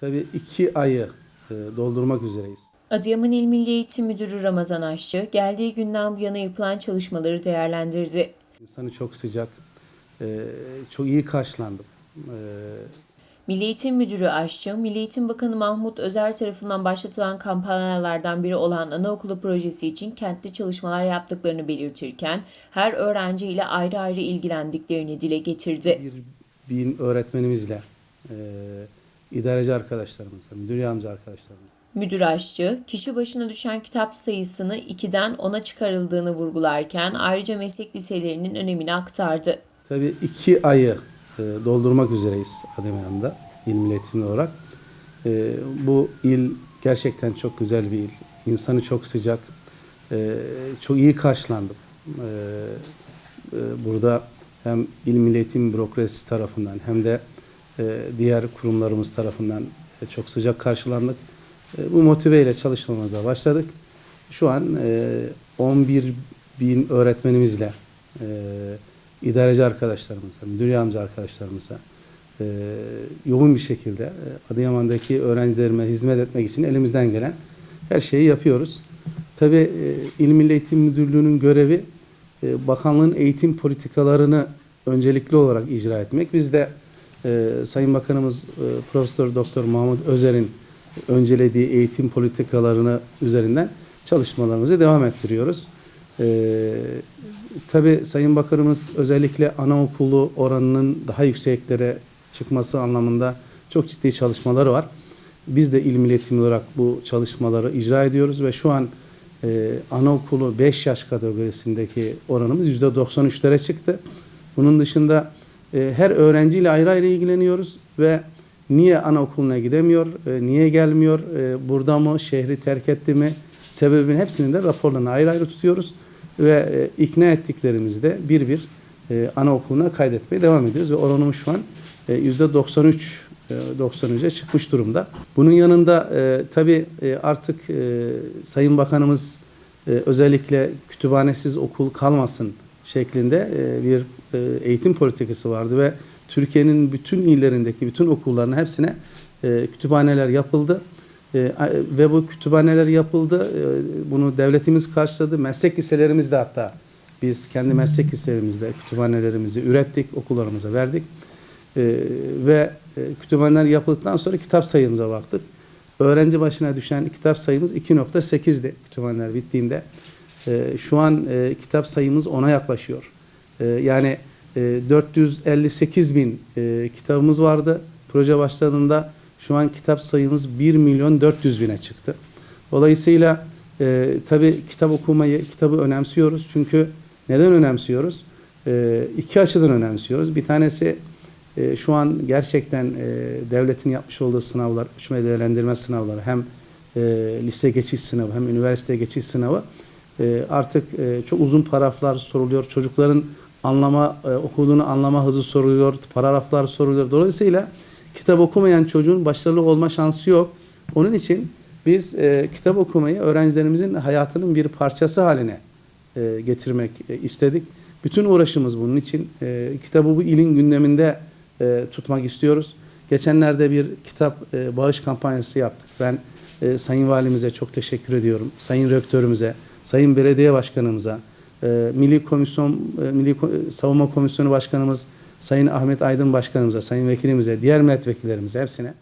Tabii iki ayı e, doldurmak üzereyiz. Adıyaman İl Milli Eğitim Müdürü Ramazan Aşçı, geldiği günden bu yana yapılan çalışmaları değerlendirdi. İnsanı çok sıcak, e, çok iyi karşılandım. E, Milli Eğitim Müdürü Aşçı, Milli Eğitim Bakanı Mahmut Özer tarafından başlatılan kampanyalardan biri olan anaokulu projesi için kentli çalışmalar yaptıklarını belirtirken, her öğrenci ile ayrı ayrı ilgilendiklerini dile getirdi. bir bin öğretmenimizle, idareci arkadaşlarımızla, müdür yardımcı arkadaşlarımızla, Müdür Aşçı, kişi başına düşen kitap sayısını 2'den 10'a çıkarıldığını vurgularken ayrıca meslek liselerinin önemini aktardı. Tabii iki ayı e, doldurmak üzereyiz Adıyaman'da il milli eğitimli olarak. E, bu il gerçekten çok güzel bir il. İnsanı çok sıcak, e, çok iyi karşılandım. Burada hem il milli eğitim bürokrasisi tarafından hem de diğer kurumlarımız tarafından e, çok sıcak karşılandık. E, bu motiveyle çalışmamıza başladık. Şu an e, 11 bin öğretmenimizle e, idareci arkadaşlarımıza, müdür yardımcı arkadaşlarımıza e, yoğun bir şekilde e, Adıyaman'daki öğrencilerime hizmet etmek için elimizden gelen her şeyi yapıyoruz. Tabii e, İl Eğitim Müdürlüğü'nün görevi e, bakanlığın eğitim politikalarını öncelikli olarak icra etmek. Biz de e, Sayın Bakanımız e, Profesör Doktor Mahmut Özer'in öncelediği eğitim politikalarını üzerinden çalışmalarımızı devam ettiriyoruz. E, tabii Sayın Bakanımız özellikle anaokulu oranının daha yükseklere çıkması anlamında çok ciddi çalışmaları var. Biz de il Milli Eğitim olarak bu çalışmaları icra ediyoruz ve şu an e, anaokulu 5 yaş kategorisindeki oranımız %93'lere çıktı. Bunun dışında e, her öğrenciyle ayrı ayrı ilgileniyoruz ve niye anaokuluna gidemiyor, e, niye gelmiyor, e, burada mı, şehri terk etti mi, sebebin hepsinin de raporlarını ayrı ayrı tutuyoruz ve ikna ettiklerimizde bir bir e, anaokuluna kaydetmeye devam ediyoruz ve oranımız şu an e, %93 e, 93'e çıkmış durumda. Bunun yanında e, tabii e, artık e, Sayın Bakanımız e, özellikle kütüphanesiz okul kalmasın şeklinde e, bir e, eğitim politikası vardı ve Türkiye'nin bütün illerindeki bütün okulların hepsine e, kütüphaneler yapıldı. Ve bu kütüphaneler yapıldı. Bunu devletimiz karşıladı. Meslek liselerimizde hatta biz kendi meslek liselerimizde kütüphanelerimizi ürettik, okullarımıza verdik. Ve kütüphaneler yapıldıktan sonra kitap sayımıza baktık. Öğrenci başına düşen kitap sayımız 2.8'di kütüphaneler bittiğinde. E, şu an e, kitap sayımız 10'a yaklaşıyor. E, yani e, 458 bin e, kitabımız vardı. Proje başladığında şu an kitap sayımız 1 milyon 400 bine çıktı. Dolayısıyla e, tabii kitap okumayı, kitabı önemsiyoruz. Çünkü neden önemsiyoruz? E, iki açıdan önemsiyoruz. Bir tanesi e, şu an gerçekten e, devletin yapmış olduğu sınavlar, uçma değerlendirme sınavları hem e, lise geçiş sınavı hem üniversite geçiş sınavı e, artık e, çok uzun paragraflar soruluyor. Çocukların anlama, e, okuduğunu anlama hızı soruluyor, paragraflar soruluyor. Dolayısıyla kitap okumayan çocuğun başarılı olma şansı yok. Onun için biz e, kitap okumayı öğrencilerimizin hayatının bir parçası haline getirmek istedik. Bütün uğraşımız bunun için. Kitabı bu ilin gündeminde tutmak istiyoruz. Geçenlerde bir kitap bağış kampanyası yaptık. Ben e, Sayın Valimize çok teşekkür ediyorum. Sayın Rektörümüze, Sayın Belediye Başkanımıza, e, Milli Komisyon, e, Milli Savunma Komisyonu Başkanımız Sayın Ahmet Aydın Başkanımıza, Sayın Vekilimize, diğer milletvekillerimize hepsine